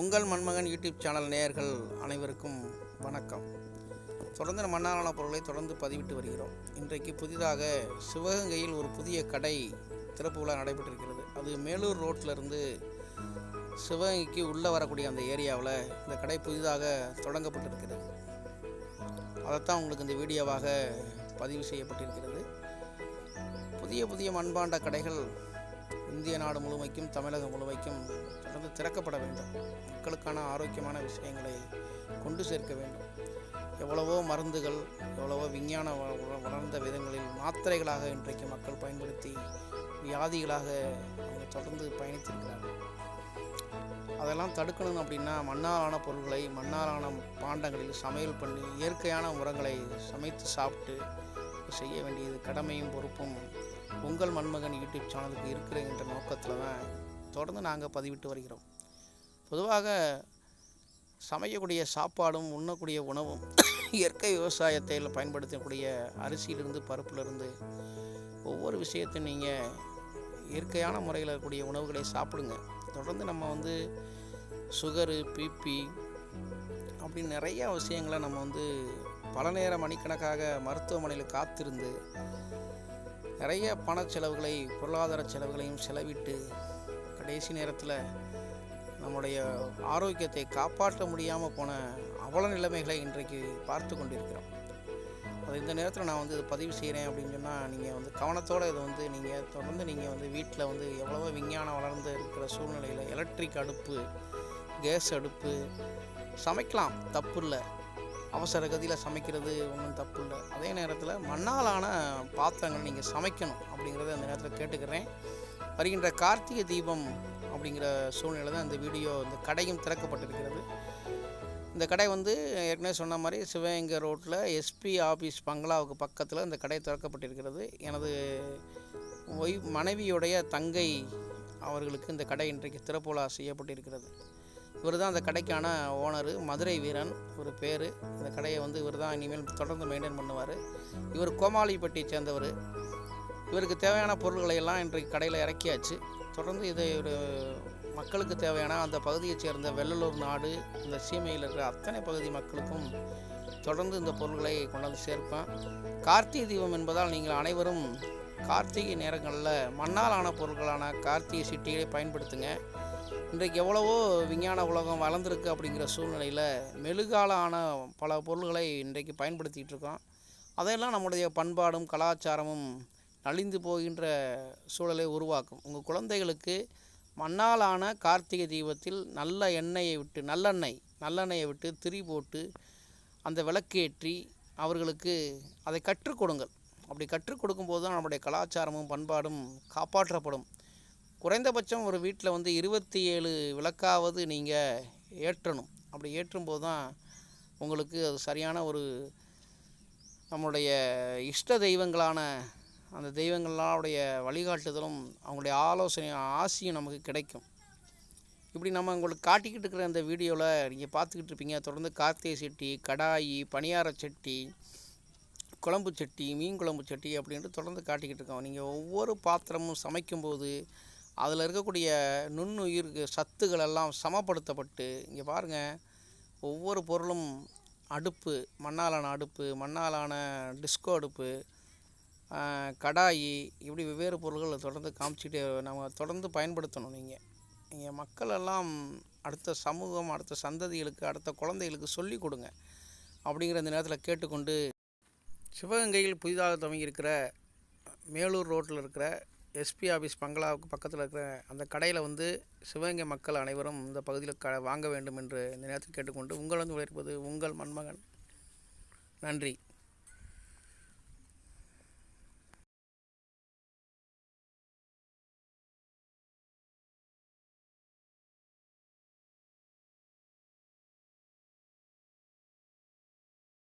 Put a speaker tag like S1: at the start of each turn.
S1: உங்கள் மண்மகன் YouTube channel நேயர்கள் அனைவருக்கும் வணக்கம். தொடர்ந்து மன்னாரான பொருளை தொடர்ந்து பதிவிட்டு வருகிறோம். இன்றைக்கு புதிதாக சிவகங்கையில் ஒரு புதிய கடை திறப்பு விழா நடைபெற்றிருக்கிறது. அது மேலூர் ரோட்டில் இருந்து சிவகங்கைக்கு உள்ளே வரக்கூடிய அந்த ஏரியாவில் இந்த கடை புதிதாக தொடங்கப்பட்டிருக்கிறது. அதைத்தான் உங்களுக்கு இந்த வீடியோவாக பதிவு செய்யப்பட்டிருக்கிறது. புதிய புதிய மண்பாண்ட கடைகள் இந்திய நாடு முழுமைக்கும் தமிழகம் முழுமைக்கும் தொடர்ந்து திறக்கப்பட வேண்டும். மக்களுக்கான ஆரோக்கியமான விஷயங்களை கொண்டு சேர்க்க வேண்டும். எவ்வளவோ மருந்துகள் எவ்வளவோ விஞ்ஞான வளர்ந்த விதங்களில் மாத்திரைகளாக இன்றைக்கு மக்கள் பயன்படுத்தி வியாதிகளாக அவங்க தொடர்ந்து பயணித்திருக்கிறார்கள். அதெல்லாம் தடுக்கணும் அப்படின்னா மண்ணாலான பொருட்களை மண்ணாலான பாண்டங்களில் சமையல் பண்ணி இயற்கையான உரங்களை சமைத்து சாப்பிட்டு செய்ய வேண்டியது கடமையும் பொறுப்பும் உங்கள் மண்மகன் யூடியூப் சேனலுக்கு இருக்கிற என்ற நோக்கத்தில் தான் தொடர்ந்து நாங்கள் பதிவிட்டு வருகிறோம். பொதுவாக சமைக்கக்கூடிய சாப்பாடும் உண்ணக்கூடிய உணவும் இயற்கை விவசாயத்தில் பயன்படுத்தக்கூடிய அரிசியிலிருந்து பருப்பிலிருந்து ஒவ்வொரு விஷயத்தையும் நீங்கள் இயற்கையான முறையில் இருக்கக்கூடிய உணவுகளை சாப்பிடுங்க. தொடர்ந்து நம்ம வந்து சுகரு பிபி அப்படின்னு நிறைய விஷயங்களை நம்ம வந்து பல நேர மணிக்கணக்காக மருத்துவமனையில் காத்திருந்து நிறைய பண செலவுகளை பொருளாதார செலவுகளையும் செலவிட்டு கடைசி நேரத்தில் நம்முடைய ஆரோக்கியத்தை காப்பாற்ற முடியாமல் போன அவல நிலைமைகளை இன்றைக்கு பார்த்து கொண்டிருக்கிறோம். அது இந்த நேரத்தில் நான் வந்து பதிவு செய்கிறேன் அப்படின்னு சொன்னால் நீங்கள் வந்து கவனத்தோடு இதை வந்து நீங்கள் தொடர்ந்து நீங்கள் வந்து வீட்டில் வந்து எவ்வளவோ விஞ்ஞானம் வளர்ந்து இருக்கிற சூழ்நிலையில் எலக்ட்ரிக் அடுப்பு கேஸ் அடுப்பு சமைக்கலாம் தப்பு இல்லை. அவசர கதியில் சமைக்கிறது ஒன்றும் தப்பு இல்லை அதே நேரத்தில் மண்ணாலான பாத்திரங்கள் நீங்கள் சமைக்கணும் அப்படிங்கிறத அந்த நேரத்தில் கேட்டுக்கிறேன். வருகின்ற கார்த்திகை தீபம் அப்படிங்கிற சூழ்நிலை தான் இந்த வீடியோ இந்த கடையும் திறக்கப்பட்டிருக்கிறது. இந்த கடை வந்து ஏற்கனவே சொன்ன மாதிரி சிவகங்கை ரோட்டில் எஸ்பி ஆஃபீஸ் பங்களாவுக்கு பக்கத்தில் இந்த கடை திறக்கப்பட்டிருக்கிறது. எனது ஒய் மனைவியுடைய தங்கை அவர்களுக்கு இந்த கடை இன்றைக்கு திறப்புலா செய்யப்பட்டிருக்கிறது. இவர் தான் அந்த கடைக்கான ஓனரு மதுரை வீரன் ஒரு பேர். இந்த கடையை வந்து இவர் தான் இனிமேல் தொடர்ந்து மெயின்டைன் பண்ணுவார். இவர் கோமாளிப்பட்டியை சேர்ந்தவர். இவருக்கு தேவையான பொருள்களை எல்லாம் இன்றைக்கு கடையில் இறக்கியாச்சு. தொடர்ந்து இதை ஒரு மக்களுக்கு தேவையான அந்த பகுதியைச் சேர்ந்த வெள்ளலூர் நாடு இந்த சீமையில் இருக்கிற அத்தனை பகுதி மக்களுக்கும் தொடர்ந்து இந்த பொருள்களை கொண்டாந்து சேர்ப்பேன். கார்த்திகை தீபம் என்பதால் நீங்கள் அனைவரும் கார்த்திகை நேரங்களில் மண்ணால் ஆன பொருட்களான கார்த்திகை சிட்டிகளை பயன்படுத்துங்க. இன்றைக்கு எவ்வளவோ விஞ்ஞான உலகம் வளர்ந்துருக்கு அப்படிங்கிற சூழ்நிலையில் மெழுகால ஆன பல பொருள்களை இன்றைக்கு பயன்படுத்திகிட்டு இருக்கோம். அதையெல்லாம் நம்முடைய பண்பாடும் கலாச்சாரமும் நலிந்து போகின்ற சூழலை உருவாக்கும். உங்கள் குழந்தைகளுக்கு மண்ணாலான கார்த்திகை தீபத்தில் நல்ல எண்ணெயை விட்டு நல்லெண்ணெய் நல்லெண்ணெயை விட்டு திரி போட்டு அந்த விளக்கேற்றி அவர்களுக்கு அதை கற்றுக் கொடுங்கள். அப்படி கற்றுக் கொடுக்கும்போது தான் நம்முடைய கலாச்சாரமும் பண்பாடும் காப்பாற்றப்படும். குறைந்தபட்சம் ஒரு வீட்டில் வந்து இருபத்தி ஏழு விளக்காவது நீங்கள் ஏற்றணும். அப்படி ஏற்றும்போது தான் உங்களுக்கு அது சரியான ஒரு நம்முடைய இஷ்ட தெய்வங்களான அந்த தெய்வங்களுடைய வழிகாட்டுதலும் அவங்களுடைய ஆலோசனை ஆசையும் நமக்கு கிடைக்கும். இப்படி நம்ம உங்களுக்கு காட்டிக்கிட்டு இருக்கிற இந்த வீடியோவில் நீங்கள் பார்த்துக்கிட்டு இருப்பீங்க. தொடர்ந்து கார்த்திகை சட்டி கடாயி பணியார சட்டி குழம்பு சட்டி மீன் குழம்பு சட்டி அப்படின்ட்டு தொடர்ந்து காட்டிக்கிட்டு இருக்கோம். நீங்கள் ஒவ்வொரு பாத்திரமும் சமைக்கும்போது அதில் இருக்கக்கூடிய நுண்ணுயிர் சத்துக்கள் எல்லாம் சமப்படுத்தப்பட்டு இங்கே பாருங்கள் ஒவ்வொரு பொருளும் அடுப்பு மண்ணாலான அடுப்பு மண்ணாலான டிஸ்கோ அடுப்பு கடாயி இப்படி வெவ்வேறு பொருள்களை தொடர்ந்து காமிச்சிட்டு நம்ம தொடர்ந்து பயன்படுத்தணும் நீங்கள் நீங்கள் மக்கள் எல்லாம் அடுத்த சமூகம் அடுத்த சந்ததிகளுக்கு அடுத்த குழந்தைகளுக்கு சொல்லிக் கொடுங்க. அப்படிங்கிற இந்த நேரத்தில் கேட்டுக்கொண்டு சிவகங்கையில் புதிதாக துவங்கியிருக்கிற மேலூர் ரோட்டில் இருக்கிற எஸ்பி ஆஃபீஸ் பங்களாவுக்கு பக்கத்தில் இருக்கிற அந்த கடையில் வந்து சிவகங்கை மக்கள் அனைவரும் இந்த பகுதியில் க வாங்க வேண்டும் என்று இந்த நேரத்தில் கேட்டுக்கொண்டு உங்களிடம் உழைப்பது உங்கள் மண்மகன் நன்றி.